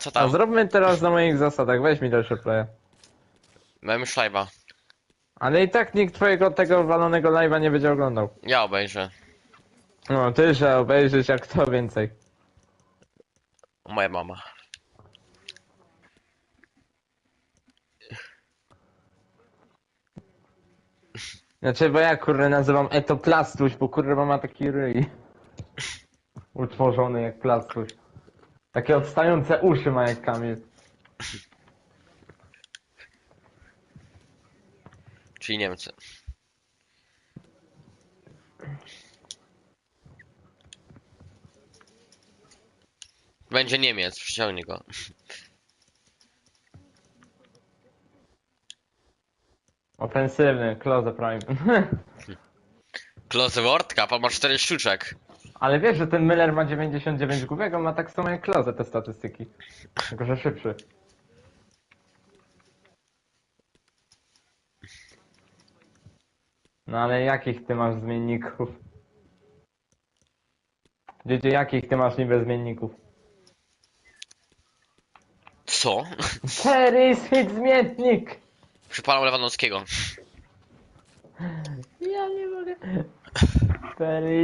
Co A tam? zróbmy teraz na moich zasadach, weź mi dalsze playa. Mamy szlajba. Ale i tak nikt twojego tego walonego live'a nie będzie oglądał. Ja obejrzę. No, ty że obejrzysz jak kto więcej. Moja mama. Znaczy, bo ja kurde nazywam etoplastuś, bo kurde ma taki ryj. Utworzony jak plastuś. Takie odstające uszy ma jak Kamil. Czyli Niemcy. Będzie Niemiec, przyciągnij go. Ofensywny, close prime. Close Wordka, pan ma 4 sztuczek. Ale wiesz, że ten Miller ma 99 główek, on ma tak samo jak Klose te statystyki. Tylko, że szybszy. No ale jakich ty masz zmienników? Dzieci, jakich ty masz niby zmienników? Co? Cherry Sweet zmiennik! Przypalam Lewandowskiego. Ja nie mogę.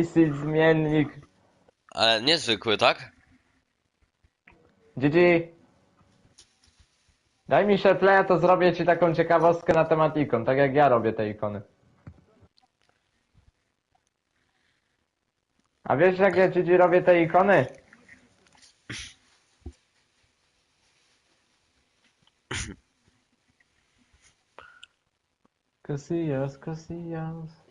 Sweet zmiennik. Ale niezwykły, tak? Dzidzi, daj mi SharePlaya, to zrobię ci taką ciekawostkę na temat ikon, tak jak ja robię te ikony. A wiesz jak ja Dzidzi robię te ikony? Casillas, Casillas.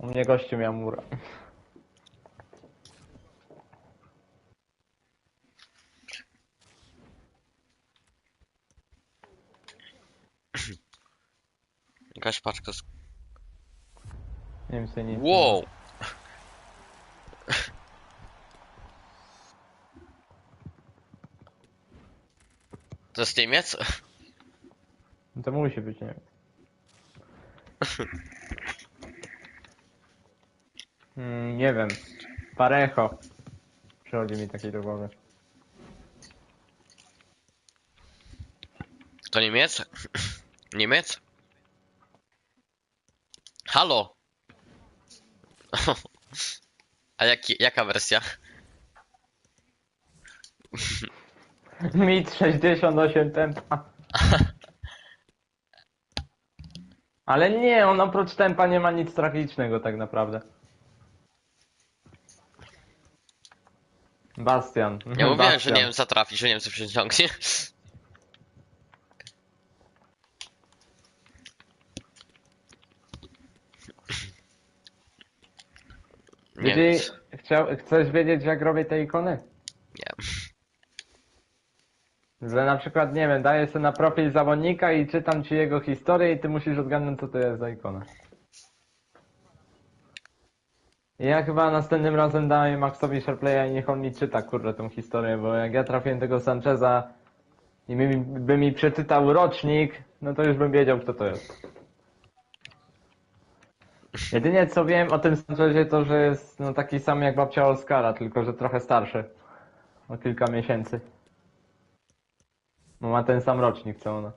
U mnie gościu miał mura. Jakaś paczka z... Nie wiem, co nie Wow! To jest Niemiec? To musi być, nie wiem. Mm, nie wiem. Parecho. Przychodzi mi taki do głowy. To Niemiec? Niemiec? Halo? A jaki, jaka wersja? Mit 68 tempa. Ale nie, on oprócz tempa nie ma nic tragicznego tak naprawdę. Bastian. Ja mówiłem, że Bastian. Niemca trafi, że Niemcy przyciągnie. Czyli Niemiec. chciał, chcesz wiedzieć jak robię te ikony? Nie. Że na przykład, nie wiem, daję sobie na profil zawodnika i czytam ci jego historię i ty musisz odgadnąć co to jest za ikona. I Ja chyba następnym razem daję Maxowi SharePlaya i niech on mi czyta, kurde, tą historię, bo jak ja trafiłem tego Sancheza i by mi, by mi przeczytał rocznik, no to już bym wiedział kto to jest. Jedynie co wiem o tym Sanchezie to, że jest no, taki sam jak babcia Oscara, tylko że trochę starszy. O kilka miesięcy. Bo ma ten sam rocznik co ona.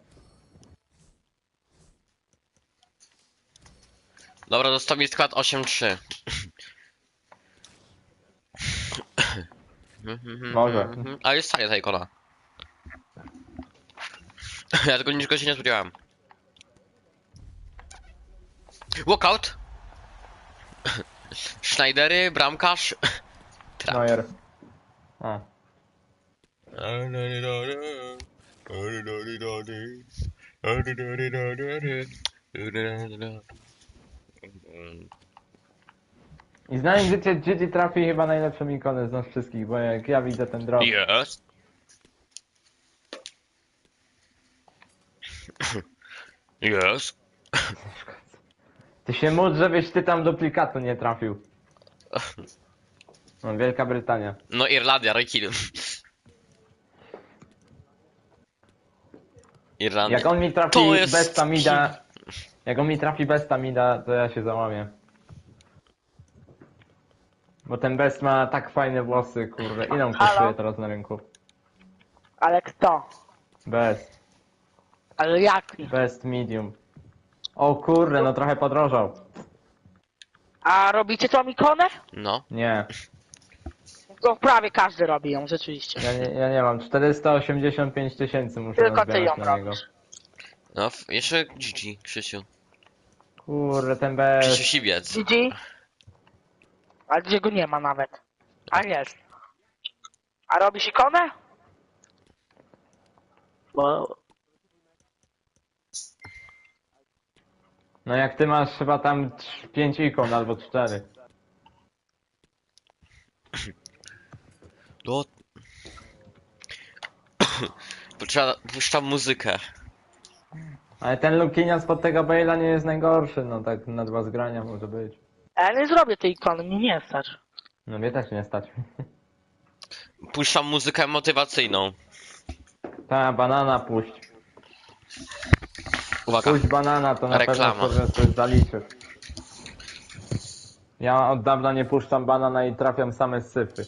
Dobra, dostał mi skład 8-3. Może. Ale jest fajna ta ikona. Ja tego niczego się nie spodziewałem. Walkout! Schneidery, bramkarz. Trap. Neuer. A. I znając życie, Gigi trafi chyba najlepszą ikonę z nas wszystkich, bo jak ja widzę ten drop. Jest. Jest. Ty się módl, żebyś ty tam duplikatu nie trafił. No, Wielka Brytania. No Irlandia, Keane. Irlandia. Jak on mi trafi To jest- bez Tamida, jak on mi trafi bez Tamida, to ja się załamię. Bo ten Best ma tak fajne włosy, kurde. Ile on Halo? kosztuje teraz na rynku? Ale kto? Best. Ale jaki? Best medium. O kurde, no trochę podrożał. A robicie tą ikonę? No. Nie, To prawie każdy robi ją, rzeczywiście. ja nie, ja nie mam. 485 tysięcy muszę Tylko ty ją na niego. robisz. No, f- jeszcze Gigi, Krzysiu. Kurde, ten Krzysiu Best. Siwiec. Gigi? A gdzie go nie ma nawet? A jest. A robisz ikonę? Bo... No jak ty masz chyba tam 5 ikon albo 4. No. Potrzeba, puszczam muzykę. Ale ten Lukinian spod tego Bale'a nie jest najgorszy, no tak na dwa zgrania może być. A ja nie zrobię tej ikony, mnie nie stać. No mnie też nie stać. Puszczam muzykę motywacyjną. Ta banana puść. Uwaga. Puść banana, to na Reklama. pewno sobie coś zaliczysz. Ja od dawna nie puszczam banana i trafiam same syfy.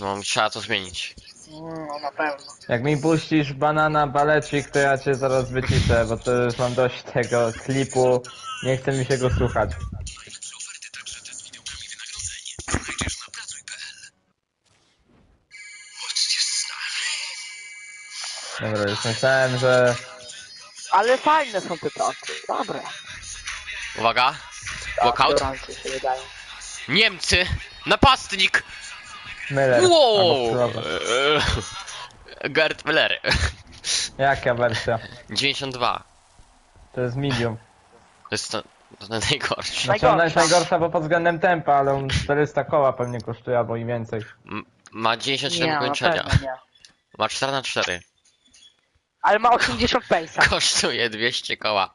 No, trzeba to zmienić. No, na pewno. Jak mi puścisz banana balecik, to ja cię zaraz wyciszę, bo to już mam dość tego klipu. Nie chce mi się go słuchać. Dobra, już myślałem, że... Ale fajne są te trasy. Dobre. Uwaga. Walkout. Się wydają. Niemcy. Napastnik. Miller. Wow. albo. Eee, Gerd Müller. Jaka wersja? 92. To jest medium. To jest to, to najgorsze. Znaczy ona jest Najgorsza. najgorsza, bo pod względem tempa, ale on 400 koła pewnie kosztuje, albo i więcej. M- Ma 97 Nie, na kończenia. nie. Ma 4 na 4 Ale ma 80 pejsa. Kosztuje 200 koła.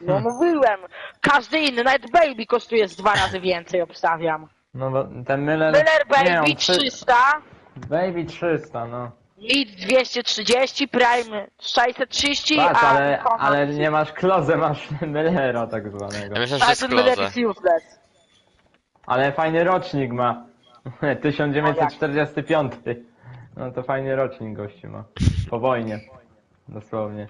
No mówiłem. Każdy inny, nawet Baby kosztuje z dwa razy więcej, obstawiam. No bo ten Miller... Miller nie, Baby on trzy- 300, Baby 300, no. Lead 230, Prime 630, Patrz, a ale, ale nie masz klozę, masz Millera tak zwanego. Ja myślę, że jest Miller klozę. jest useless. Ale fajny rocznik ma. 1945. No to fajny rocznik gościu ma. Po wojnie. Dosłownie.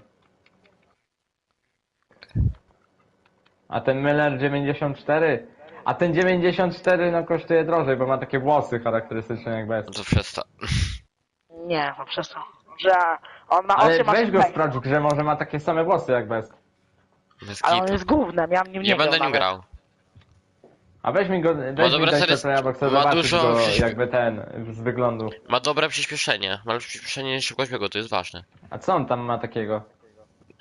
A ten Miller 94? A ten 94 no kosztuje drożej, bo ma takie włosy charakterystyczne jak bez. No to przestań. Nie, no przez to, że on ma Ale 8 weź go sprawdź w grze, może ma takie same włosy jak bez. Ale on jest głównym, ja w nim nie, Nie będę grał nim nawet. grał. A weź mi go, weź Ma mi playa, bo chcę ma zobaczyć dużo go przyśpie- jakby ten, z wyglądu. Ma dobre przyspieszenie. Ma lepsze przyspieszenie niż szybkość biegu, to jest ważne. A co on tam ma takiego?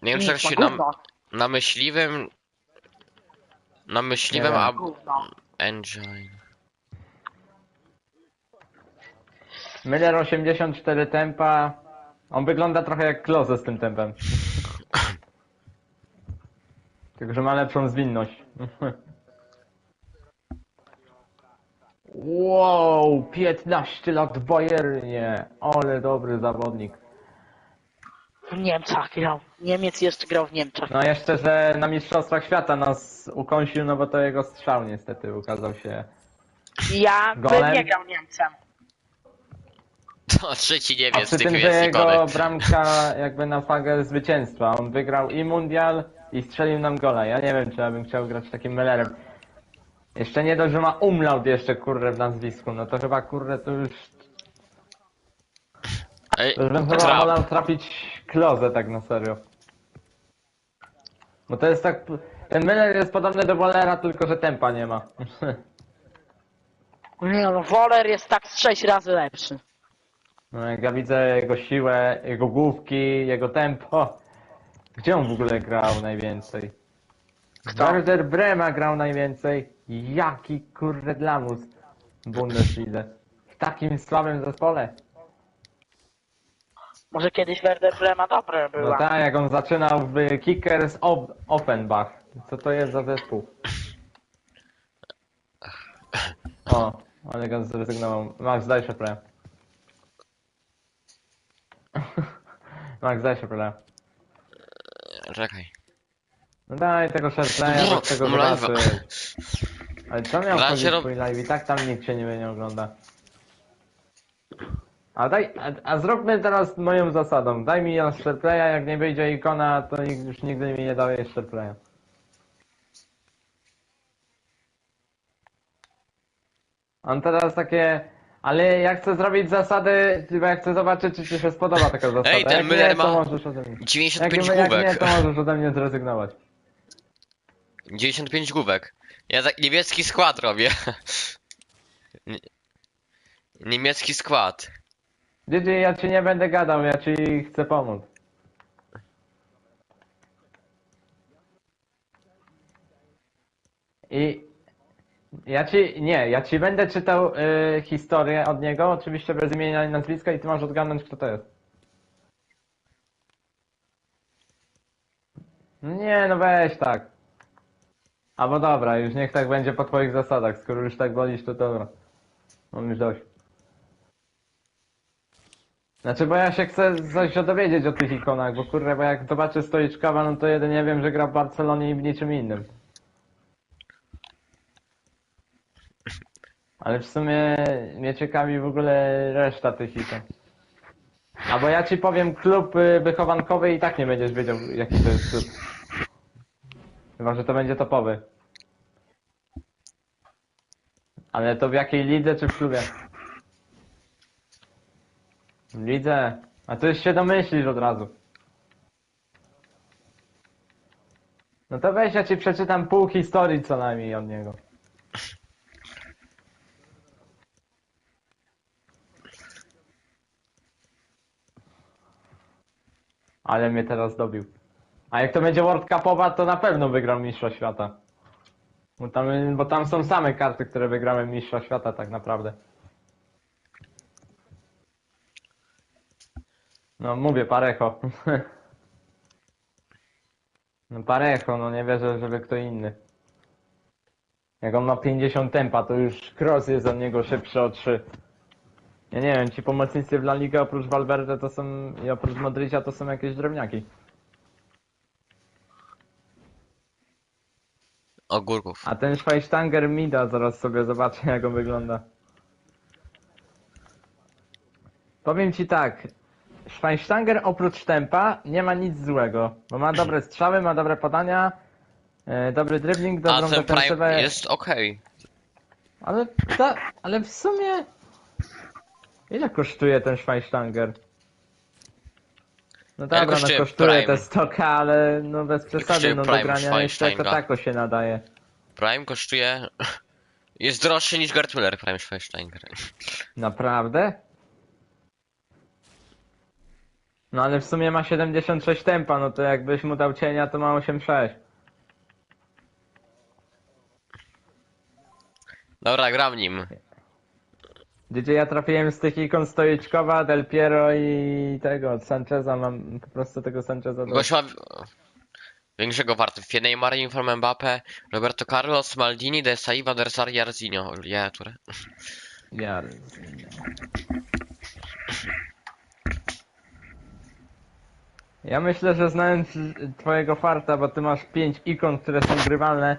Nie wiem, czy tak się na, na myśliwym... Na myśliwym, Nie a... Engine... Miller 84 tempa. On wygląda trochę jak Klose z tym tempem. Tylko, że ma lepszą zwinność. wow, 15 lat w Bayernie. Ale dobry zawodnik. W Niemczech grał. Niemiec jeszcze grał w Niemczech. No jeszcze, że na Mistrzostwach Świata nas ukąsił, no bo to jego strzał niestety ukazał się. I ja Golem? bym nie grał Niemcem. To trzeci A Niemiec przy tym, że jest jego bramka jakby na fagę zwycięstwa. On wygrał i mundial i strzelił nam gola. Ja nie wiem, czy ja bym chciał grać takim Mellerem. Jeszcze nie dość, że ma umlaut jeszcze kurde w nazwisku, no to chyba kurde to już... Ej, To już bym chyba trap. wolał trafić klozę tak na serio. Bo to jest tak... Ten Miller jest podobny do Wallera, tylko że tempa nie ma. Nie no, Woler jest tak z 6 razy lepszy. No jak ja widzę jego siłę, jego główki, jego tempo. Gdzie on w ogóle grał najwięcej? Kto? Werder Brema grał najwięcej. Jaki kurde glamus w Bundesliga. W takim słabym zespole. Może kiedyś Werder Brema dobre No była. tak, jak on zaczynał w Kickers Ob- Offenbach. Co to jest za zespół? O, ale go zrezygnował. Max, daj się play. Max, daj się play. czekaj. No daj tego SharePlaya, bo chcę go live'a. zobaczyć. Ale co miał Dla chodzić rob- twój live? I tak tam nikt się nie, nie ogląda. A daj, a, a zróbmy teraz moją zasadą. Daj mi ją SharePlaya, jak nie wyjdzie ikona, to nikt już nigdy mi nie daje SharePlaya. On teraz takie... Ale ja chcę zrobić zasady, bo ja chcę zobaczyć, czy ci się spodoba taka zasada. Ej, ten jak Müller nie, to ma możesz ode mnie. Jak, 95 jak nie, główek. to możesz ode mnie zrezygnować. 95 główek. Ja tak niemiecki skład robię. Nie- Niemiecki skład. Dzieci, ja ci nie będę gadał, ja ci chcę pomóc. I ja ci, nie, ja ci będę czytał y, historię od niego, oczywiście bez imienia i nazwiska i ty masz odgadnąć kto to jest. Nie, no weź tak. Albo dobra, już niech tak będzie po twoich zasadach, skoro już tak wolisz, to dobra. Mam już dość. Znaczy, bo ja się chcę coś dowiedzieć o tych ikonach, bo kurde, bo jak zobaczę Stoiczkowa, no to jedynie wiem, że gra w Barcelonie i w niczym innym. Ale w sumie mnie ciekawi w ogóle reszta tych ikon. Albo ja ci powiem klub y, wychowankowy i tak nie będziesz wiedział jaki to jest klub. Chyba, że to będzie topowy. Ale to w jakiej lidze czy w klubie? W lidze. A to już się domyślisz od razu. No to weź, ja ci przeczytam pół historii co najmniej od niego. Ale mnie teraz dobił. A jak to będzie World Cupowa, to na pewno wygram Mistrza Świata. Bo tam, bo tam są same karty, które wygrałem Mistrza Świata tak naprawdę. No mówię, Parejo. No Parejo, no nie wierzę, żeby kto inny. Jak on ma 50 tempa, to już cross jest od niego szybszy o 3. Ja nie wiem, ci pomocnicy w La Liga oprócz Valverde to są, i oprócz Modricia to są jakieś drewniaki. Ogórków. A ten Schweinsteiger Mida, zaraz sobie zobaczę jak on wygląda. Powiem ci tak, Schweinsteiger oprócz tempa nie ma nic złego, bo ma dobre strzały, ma dobre podania, e, dobry dribbling, A dobrą ten defensywę. Prime jest okej. Ale, ta, ale w sumie... Ile kosztuje ten Schweinsteiger? No dobra, no kosztuje kosztuje Prime? te 100k, ale no bez przesady, no do Prime grania jeszcze Schweinsteiga? tako się nadaje. Prime kosztuje... Jest droższy niż Gerd Müller Prime Schweinsteiger. Naprawdę? No ale w sumie ma 76 tempa, no to jakbyś mu dał cienia, to ma 86. Dobra, gram nim. Gdzie ja trafiłem z tych ikon Stoiczkowa, Del Piero i tego, Sancheza, mam po prostu tego Sancheza do... Gość ma większego wartość. Neymar, Inform Mbappe, Roberto Carlos, Maldini, Desai, Van der Sar, Jarzinho. Ja, które? Ja. Ja myślę, że znając twojego farta, bo ty masz 5 ikon, które są grywalne,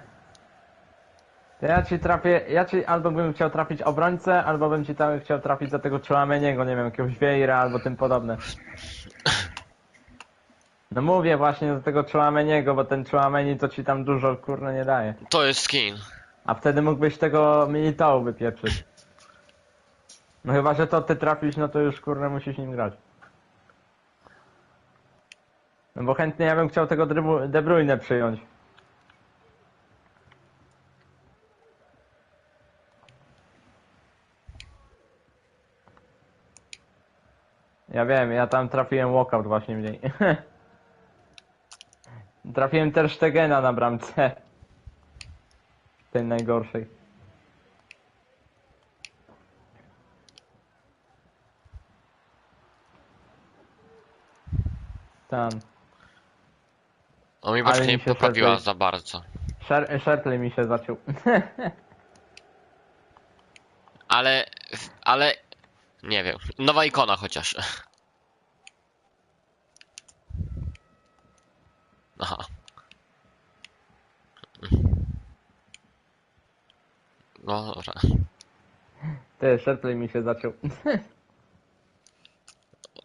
to ja ci trafię, ja ci albo bym chciał trafić obrońcę, albo bym ci tam chciał trafić za tego Chouameniego, nie wiem, jakiegoś Vieira albo tym podobne. No mówię właśnie za tego Chouameniego, bo ten Chouameni to ci tam dużo kurno nie daje. To jest skin. A wtedy mógłbyś tego Militao wypieprzyć. No chyba, że to ty trafisz, no to już kurde musisz nim grać. No bo chętnie ja bym chciał tego De Bruyne przyjąć. Ja wiem, ja tam trafiłem walkout właśnie mniej. trafiłem też Stegena na bramce. Tej najgorszej. Tam. O mi Ale mi nie się poprawiła za bardzo. Sher- Sherpley mi się zaciął. Ale... Ale... Nie wiem. Nowa ikona chociaż. Aha. No dobra. Ty, SharePlay mi się zaciął.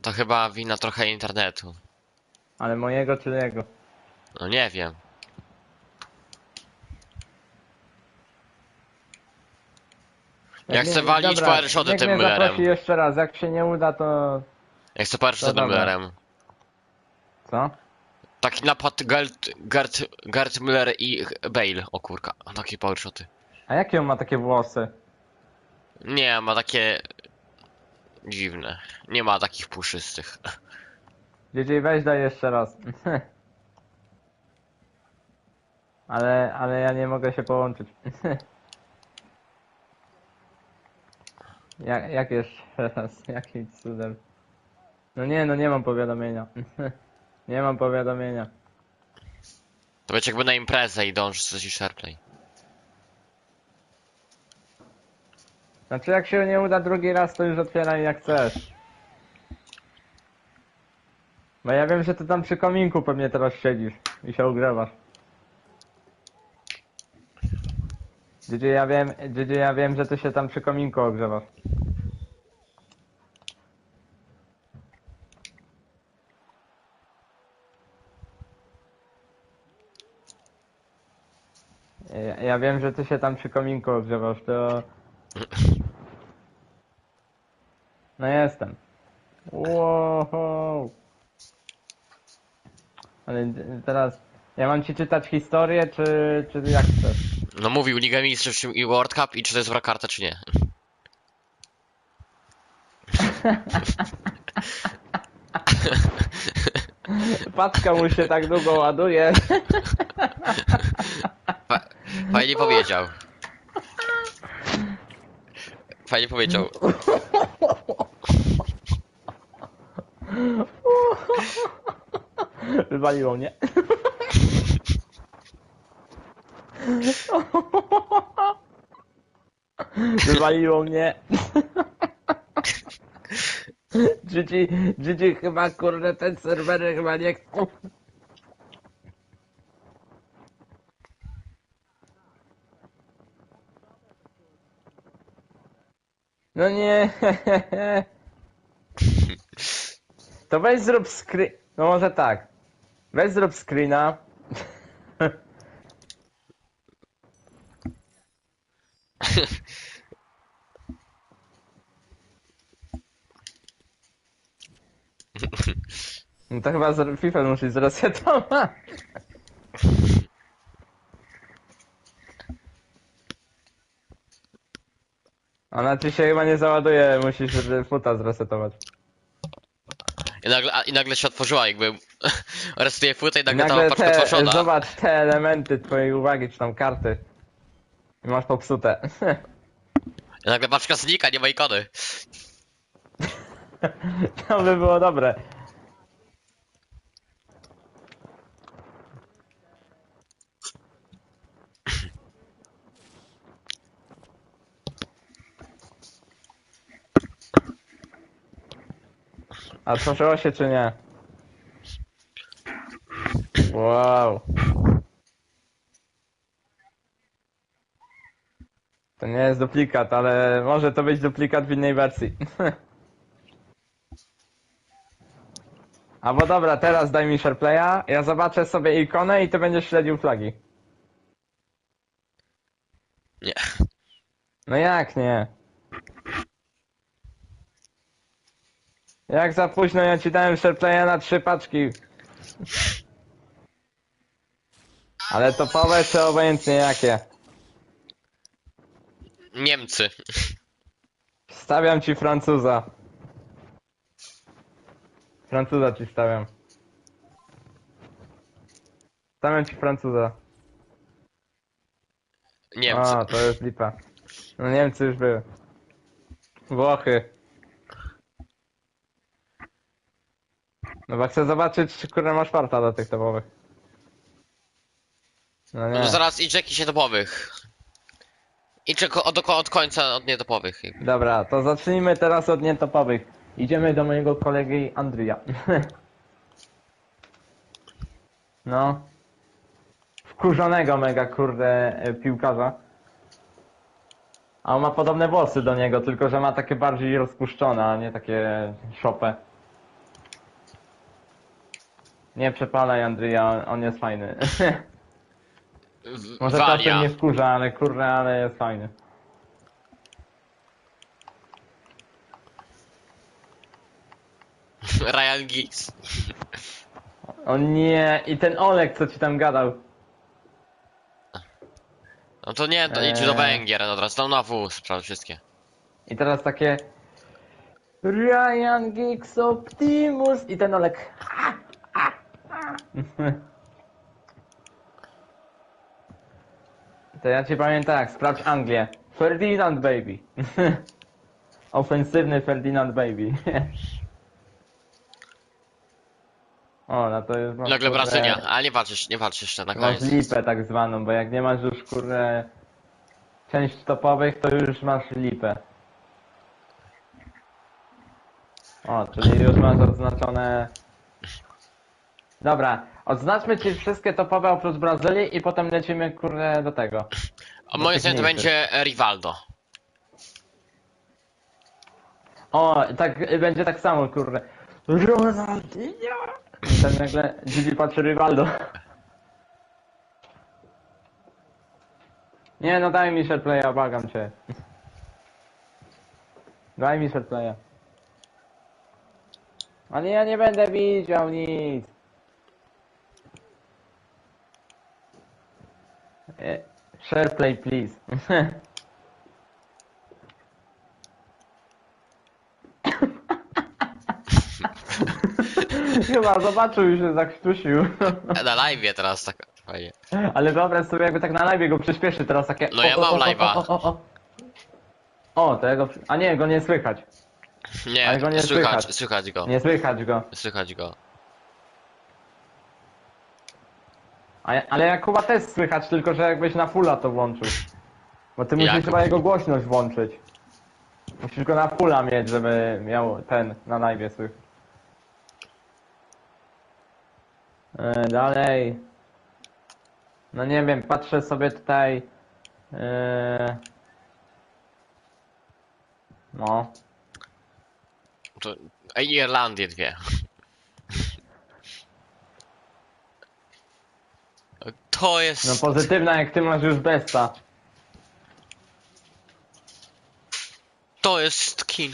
To chyba wina trochę internetu. Ale mojego czy jego? No nie wiem. Ja chcę walić dobra, parę niech tym mnie zaprosi jeszcze raz, jak się nie uda to... Ja chcę parę To tym dobra. Co? Taki napad Gert, Gert, Gert Müller i Bale. O kurka, takie power shoty. A jakie on ma takie włosy? Nie, ma takie... Dziwne. Nie ma takich puszystych. DJ weź daj jeszcze raz. ale, ale ja nie mogę się połączyć. jak, jak jeszcze raz? Jakim cudem? No nie, no nie mam powiadomienia. Nie mam powiadomienia. To będzie jakby na imprezę i dążysz coś i SharePlay. Znaczy jak się nie uda drugi raz, to już otwieraj jak chcesz. Bo ja wiem, że ty tam przy kominku pewnie teraz siedzisz i się ugrzewasz. Gdzie ja wiem, gdzie ja wiem, że ty się tam przy kominku ogrzewasz. Ja, ja wiem, że ty się tam przy kominku ogrzewasz, to... No jestem. Wow. Ale d- teraz... Ja mam ci czytać historię, czy, czy jak chcesz? No mówił Ligę Mistrzów i World Cup i czy to jest wrak karta, czy nie. Paczka mu się tak długo ładuje. Fa fajnie powiedział. Fajnie powiedział. Wywaliło mnie. Wywaliło mnie. Gigi, Gigi chyba kurde ten serwer chyba nie No nie. To weź zrób screen. No może tak. Weź zrób screena. No to chyba FIFA musi zresetować. Ona ci się chyba nie załaduje, musisz futa zresetować. I nagle, a, i nagle się otworzyła, jakby resetuje płytę i nagle, Nagle ta paczka te, otworzona. zobacz te elementy twojej uwagi, czy tam karty. I masz popsute. I nagle paczka znika, nie ma ikony. To by było dobre. A tworzyło się czy nie? Wow. To nie jest duplikat, ale może to być duplikat w innej wersji. Albo dobra, teraz daj mi SharePlaya, ja zobaczę sobie ikonę i ty będziesz śledził flagi. Nie. No jak nie? Jak za późno ja ci dałem SharePlaya na trzy paczki. Ale topowe czy obojętnie jakie? Niemcy. Stawiam ci Francuza. Francuza ci stawiam. Stawiam ci Francuza. Niemcy. A, to jest lipa. No Niemcy już były. Włochy. No bo chcę zobaczyć, czy kurde masz farta do tych topowych. No nie. No zaraz idź jakichś nietopowych. Idź od, od, od końca od nietopowych. Dobra, to zacznijmy teraz od nietopowych. Idziemy do mojego kolegi Andrija. No. Wkurzonego mega, kurde, e, piłkarza. A on ma podobne włosy do niego, tylko że ma takie bardziej rozpuszczone, a nie takie szopę. Nie przepalaj Andrija, on- jest fajny. W- Może Walia. czasem nie wkurza, ale kurde, ale jest fajny. Ryan Giggs. O nie, i ten Olek, co ci tam gadał. No to nie, to idź do Eee. Węgier, no teraz tam na W sprawdź wszystkie. I teraz takie... Ryan Giggs Optimus i ten Olek. To ja ci powiem tak, sprawdź Anglię. Ferdinand Baby. Ofensywny Ferdinand Baby. o, no to jest... Nagle Brazylia, ale nie patrzysz, nie patrzysz na Masz koniec. lipę tak zwaną, bo jak nie masz już kurde część topowych, to już masz lipę. O, czyli już masz odznaczone... Dobra, odznaczmy ci wszystkie topowe oprócz Brazylii i potem lecimy kurde do tego. A moim zdaniem to będzie Rivaldo. O, tak będzie tak samo kurde. Ronaldinho! I tam nagle Gigi patrzy Rivaldo. Nie no daj mi playa, błagam cię. Daj mi playa. Ale ja nie będę widział nic. Share play please. Chyba zobaczył i się zakrztusił. Na live teraz tak fajnie. Ale wyobraź sobie jakby tak na live go przyspieszy teraz takie... No ja mam live'a. O, o, o. o, to ja go... A nie, go nie słychać. Ale go Nie, nie słychać, słychać. słychać go. Nie słychać go. Słychać go. A, ale jak Kuba też słychać, tylko że jakbyś na fulla to włączył. Bo ty musisz Jak? chyba jego głośność włączyć. Musisz go na fulla mieć, żeby miał ten na live słychać. E, dalej. No nie wiem, patrzę sobie tutaj. E, no. To... Ej, Irlandię dwie. To jest... No pozytywna jak ty masz już besta. To jest skin.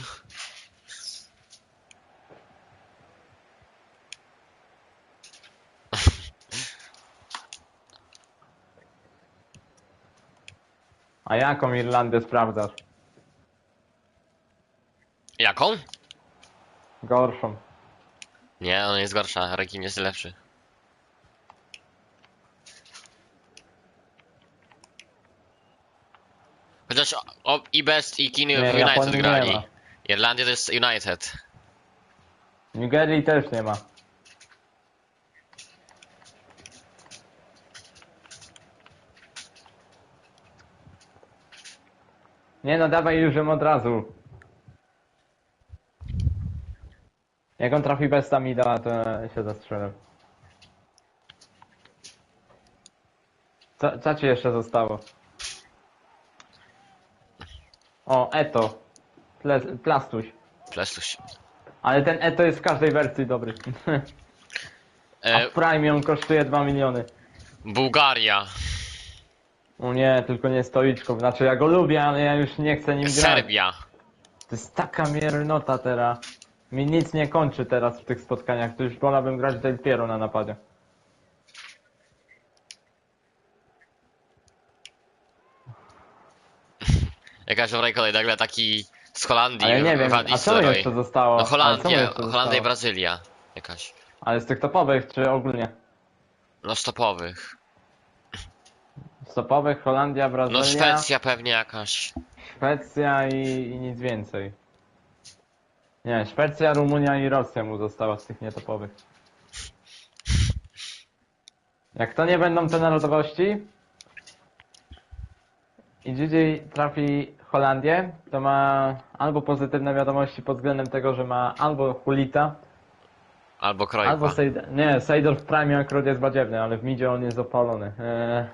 A jaką Irlandię sprawdzasz? Jaką? Gorszą. Nie, ona jest gorsza, Rekin jest lepszy. Chociaż o, o, i Best i Kin w United Japonii nie grali. ma. Irlandia to jest United. Nigerii też nie ma. Nie no, dawaj już ją od razu. Jak on trafi bez Tamida, to się zastrzelę. Co, co ci jeszcze zostało? O, Eto. Ple, plastuś. Plestuś. Ale ten Eto jest w każdej wersji dobry. A E, w Prime on kosztuje 2 miliony. Bułgaria. O nie, tylko nie stoliczką. Znaczy ja go lubię, ale ja już nie chcę nim grać. Serbia. To jest taka miernota teraz. Mi nic nie kończy teraz w tych spotkaniach. To już wolałbym grać Del Piero na napadzie. Jakaś wczoraj kolej, nagle taki z Holandii. Ale nie wiem, a co jeszcze zostało? No Holandia, jeszcze Holandia i? Brazylia. Jakaś. Ale z tych topowych, czy ogólnie? No stopowych. Z topowych Holandia, Brazylia, No Szwecja pewnie jakaś. Szwecja i, i nic więcej. Nie, Szwecja, Rumunia i Rosja mu została z tych nietopowych. Jak to nie będą te narodowości i Gigi trafi Holandię, to ma albo pozytywne wiadomości pod względem tego, że ma albo Hulita, Albo Krojba. Albo nie, Seidor w Prime akurat jest badziewny, ale w midzie on jest opalony. Eee...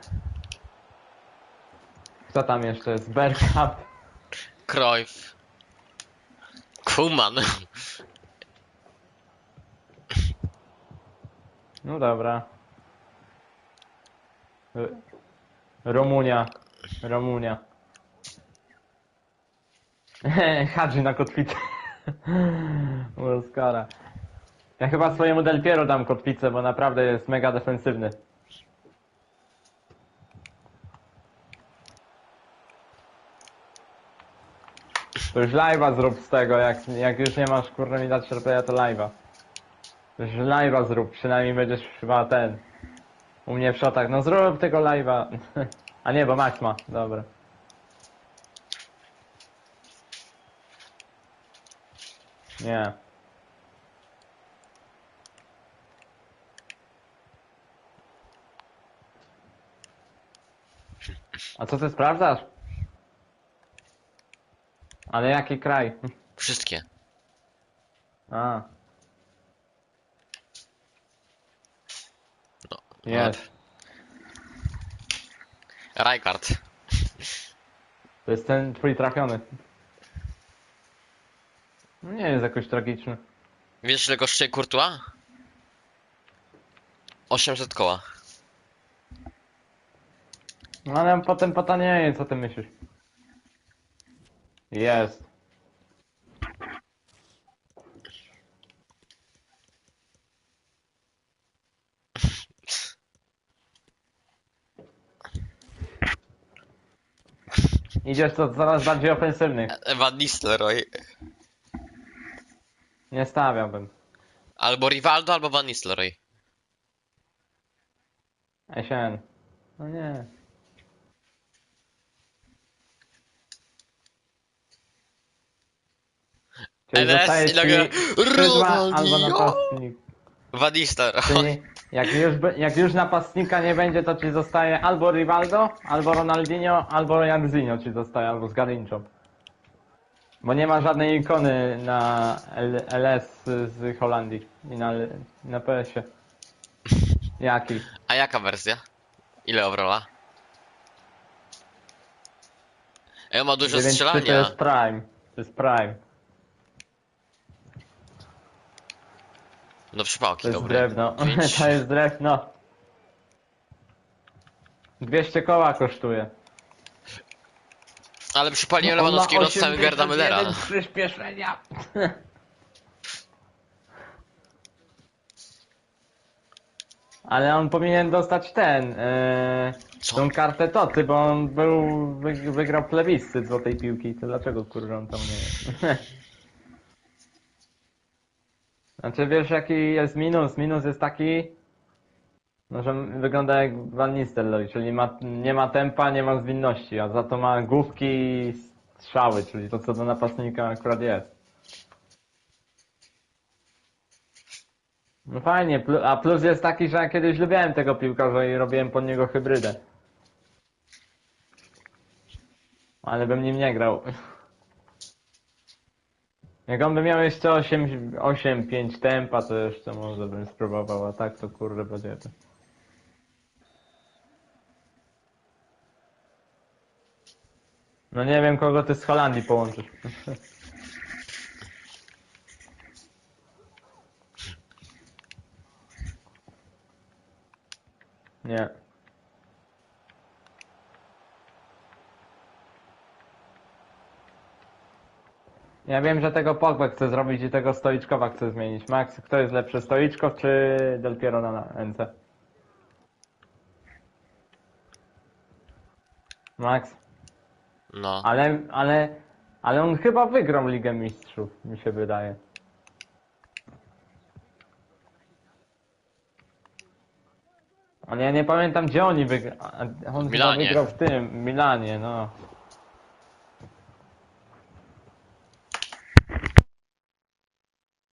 Kto tam jeszcze jest? Bergkamp. Cruyff. Kuman. No dobra. R- Romunia. Hadży na kotwicę. U Oscara. Ja chyba swojemu Del Piero dam kotwicę, bo naprawdę jest mega defensywny. To już live'a zrób z tego, jak, jak już nie masz kurde mi dać SharePlaya, to live'a. To już live'a zrób, przynajmniej będziesz chyba ten. U mnie w shotach, no zrób tego live'a. A nie, bo Max ma, dobra. Nie. A co ty sprawdzasz? Ale jaki kraj? Wszystkie. A. No. Jest. Rijkaard. To jest ten twój trafiony. Nie jest jakoś tragiczny. Wiesz ile kosztuje Courtois? 800 koła. No ale potem potanieje, co ty myślisz? Jest. Idziesz to coraz bardziej ofensywny. Van Nistelrooy. Nie stawiałbym. Albo Rivaldo, albo Van Nistelrooy. Esien. No nie. Czyli zostaje i ci nagle skrzydła albo napastnik. Van Nistelrooy. Czyli jak już, jak już napastnika nie będzie, to ci zostaje albo Rivaldo, albo Ronaldinho, albo Jarzinho ci zostaje, albo z Garinczą. Bo nie ma żadnej ikony na LS z Holandii i na, na PS-ie. Jaki? A jaka wersja? Ile overalla? Ej, on ma dużo 9.3 to strzelania. jest Prime. To jest Prime. Do przypałki, To jest drewno. Pięć. To jest drewno. 200 koła kosztuje. Ale przypaliłem No, Lewandowskiego z całym 81 Gerda Müllera. przyspieszenia. Ale on powinien dostać ten, e, Co? tą kartę Toty, bo on był, wy, wygrał plebiscyt do tej piłki, to dlaczego kurwa on tam nie jest? Znaczy wiesz jaki jest minus? Minus jest taki, no, że wygląda jak Van Nistelrooy, czyli ma, nie ma tempa, nie ma zwinności, a za to ma główki i strzały, czyli to co do napastnika akurat jest. No fajnie, a plus jest taki, że ja kiedyś lubiłem tego piłkarza i robiłem pod niego hybrydę. Ale bym nim nie grał. Jak on by miał jeszcze 8, 8 5 tempa, to jeszcze może bym spróbował, a tak to kurde będzie. No nie wiem kogo ty z Holandii połączysz. Nie. Ja wiem, że tego Pogba chce zrobić i tego Stoiczkowa chce zmienić. Max, kto jest lepszy, Stoiczkow czy Del Piero na NC? Max, No. ale, ale, ale on chyba wygrał Ligę Mistrzów, mi się wydaje. Ale ja nie pamiętam gdzie oni wygrali. On chyba Milanie. wygrał w tym, Milanie, no.